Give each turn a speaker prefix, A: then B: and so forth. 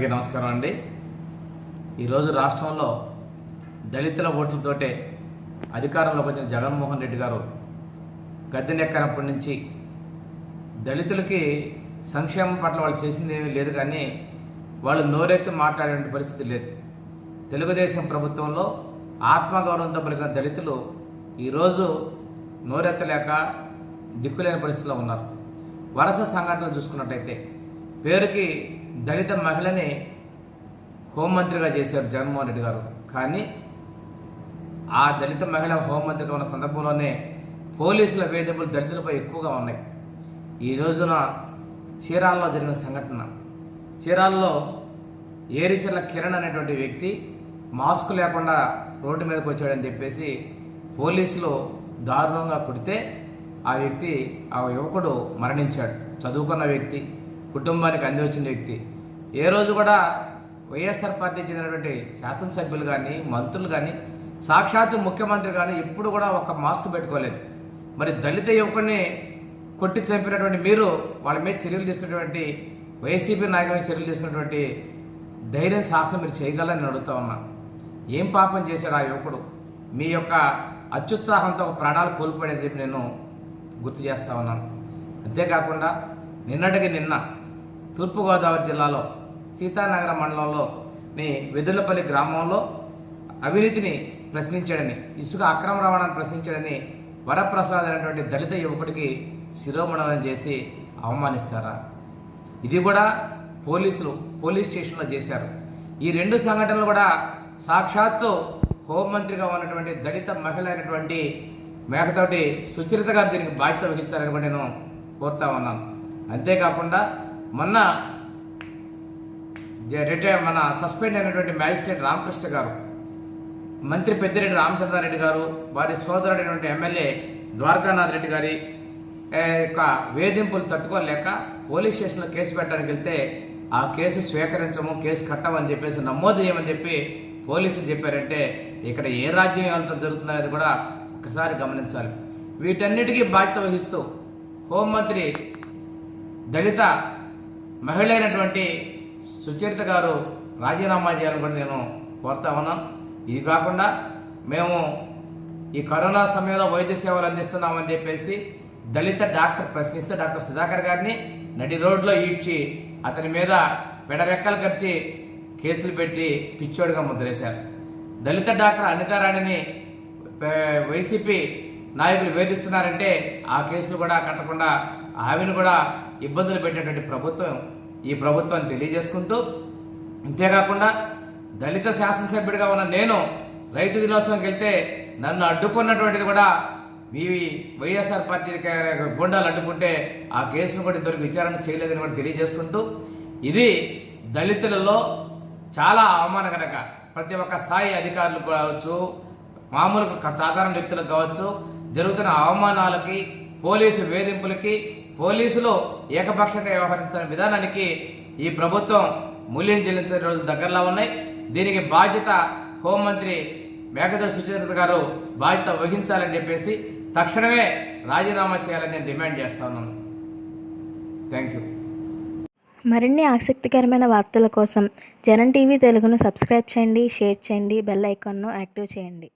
A: అందరికీ నమస్కారం అండి. ఈరోజు రాష్ట్రంలో దళితుల ఓట్లతోటే అధికారంలోకి వచ్చిన జగన్మోహన్ రెడ్డి గారు గద్దెనెక్కనప్పటి నుంచి దళితులకి సంక్షేమం పట్ల వాళ్ళు చేసింది ఏమీ లేదు కానీ వాళ్ళు నోరెత్తి మాట్లాడే పరిస్థితి లేదు. తెలుగుదేశం ప్రభుత్వంలో ఆత్మగౌరవంతో పలికిన దళితులు ఈరోజు నోరెత్తలేక దిక్కులేని పరిస్థితిలో ఉన్నారు. వరుస సంఘటనలు చూసుకున్నట్టయితే పేరుకి దళిత మహిళని హోంమంత్రిగా చేశారు జగన్మోహన్ రెడ్డి గారు. కానీ ఆ దళిత మహిళ హోంమంత్రిగా ఉన్న సందర్భంలోనే పోలీసుల వేధింపులు దళితులపై ఎక్కువగా ఉన్నాయి. ఈ రోజున చీరాల్లో జరిగిన సంఘటన. చీరాల్లో ఏరిచర్ల కిరణ్ అనేటువంటి వ్యక్తి మాస్క్ లేకుండా రోడ్డు మీదకి వచ్చాడని చెప్పేసి పోలీసులు దారుణంగా కొడితే ఆ వ్యక్తి ఆ యువకుడు మరణించాడు. చదువుకున్న వ్యక్తి కుటుంబానికి అంది వచ్చిన వ్యక్తి. ఏ రోజు కూడా వైఎస్ఆర్ పార్టీ చెందినటువంటి శాసనసభ్యులు కానీ మంత్రులు కానీ సాక్షాత్తు ముఖ్యమంత్రి కానీ ఎప్పుడు కూడా ఒక మాస్క్ పెట్టుకోలేదు. మరి దళిత యువకుడిని కొట్టి చంపినటువంటి మీరు వాళ్ళ మీద చర్యలు తీసుకున్నటువంటి వైసీపీ నాయకుల మీద చర్యలు తీసుకున్నటువంటి ధైర్యం సాహసం మీరు చేయగలని అడుగుతా ఉన్నా. ఏం పాపం చేశాడు ఆ యువకుడు? మీ యొక్క అత్యుత్సాహంతో ఒక ప్రాణాలు కోల్పోయాడని చెప్పి నేను గుర్తు చేస్తా ఉన్నాను. అంతేకాకుండా నిన్నటికి నిన్న తూర్పుగోదావరి జిల్లాలో సీతానగర మండలంలో నీ వెదులపల్లి గ్రామంలో అవినీతిని ప్రశ్నించాడని ఇసుక అక్రమ రవాణాను ప్రశ్నించాడని వరప్రసాద్ అనేటువంటి దళిత యువకుడికి శిరోమణనం చేసి అవమానిస్తారా? ఇది కూడా పోలీసులు పోలీస్ స్టేషన్లో చేశారు. ఈ రెండు సంఘటనలు కూడా సాక్షాత్తు హోంమంత్రిగా ఉన్నటువంటి దళిత మహిళ అయినటువంటి మేకతోటి సుచరిత గారు దీనికి బాధ్యత వహించాలని కూడా నేను కోరుతా ఉన్నాను. అంతేకాకుండా మొన్న రిటైర్ మన సస్పెండ్ అయినటువంటి మ్యాజిస్ట్రేట్ రామకృష్ణ గారు మంత్రి పెద్దిరెడ్డి రామచంద్రారెడ్డి గారు వారి సోదరుడైనటువంటి ఎమ్మెల్యే ద్వారకానాథ్ రెడ్డి గారి యొక్క వేధింపులు తట్టుకోలేక పోలీస్ స్టేషన్లో కేసు పెట్టడానికి వెళ్తే ఆ కేసు స్వీకరించము కేసు కట్టమని చెప్పేసి నమోదు చేయమని చెప్పి పోలీసులు చెప్పారంటే ఇక్కడ ఏ రాజ్యం ఎంత జరుగుతుందనేది కూడా ఒకసారి గమనించాలి. వీటన్నిటికీ బాధ్యత వహిస్తూ హోంమంత్రి దళిత మహిళ అయినటువంటి సుచరిత గారు రాజీనామా చేయాలని కూడా నేను కోరుతా ఉన్నాను ఇది కాకుండా మేము ఈ కరోనా సమయంలో వైద్య సేవలు అందిస్తున్నామని చెప్పేసి దళిత డాక్టర్ ప్రశ్నిస్తే డాక్టర్ సుధాకర్ గారిని నడి రోడ్లో ఈడ్చి అతని మీద పెడరెక్కలు ఖర్చి కేసులు పెట్టి పిచ్చోడిగా ముద్రేశారు. దళిత డాక్టర్ అనితారాణిని వైసీపీ నాయకులు వేధిస్తున్నారంటే ఆ కేసులు కూడా కట్టకుండా ఆమెను కూడా ఇబ్బందులు పెట్టేటువంటి ప్రభుత్వం ఈ ప్రభుత్వాన్ని తెలియజేసుకుంటూ అంతేకాకుండా దళిత శాసనసభ్యుడిగా ఉన్న నేను రైతు దినోత్సవంకి వెళ్తే నన్ను అడ్డుకున్నటువంటిది కూడా మీ వైఎస్ఆర్ పార్టీ గుండాలు అడ్డుకుంటే ఆ కేసును కూడా ఇంతవరకు విచారణ చేయలేదని కూడా తెలియజేసుకుంటూ ఇది దళితులలో చాలా అవమానకరంగా ప్రతి ఒక్క స్థాయి అధికారులు కావచ్చు మామూలు సాధారణ వ్యక్తులకు కావచ్చు జరుగుతున్న అవమానాలకి పోలీసు వేధింపులకి పోలీసులు ఏకపక్షంగా వ్యవహరించిన విధానానికి ఈ ప్రభుత్వం మూల్యం చెల్లించే రోజులు దగ్గరలో ఉన్నాయి. దీనికి బాధ్యత హోంమంత్రి మేకదొడి సుచరిత గారు బాధ్యత వహించాలని చెప్పేసి తక్షణమే రాజీనామా చేయాలని నేను డిమాండ్ చేస్తా ఉన్నాను. Thank you.
B: మరిన్ని ఆసక్తికరమైన వార్తల కోసం జనం టీవీ తెలుగును సబ్స్క్రైబ్ చేయండి షేర్ చేయండి బెల్ ఐకాన్ను యాక్టివ్ చేయండి.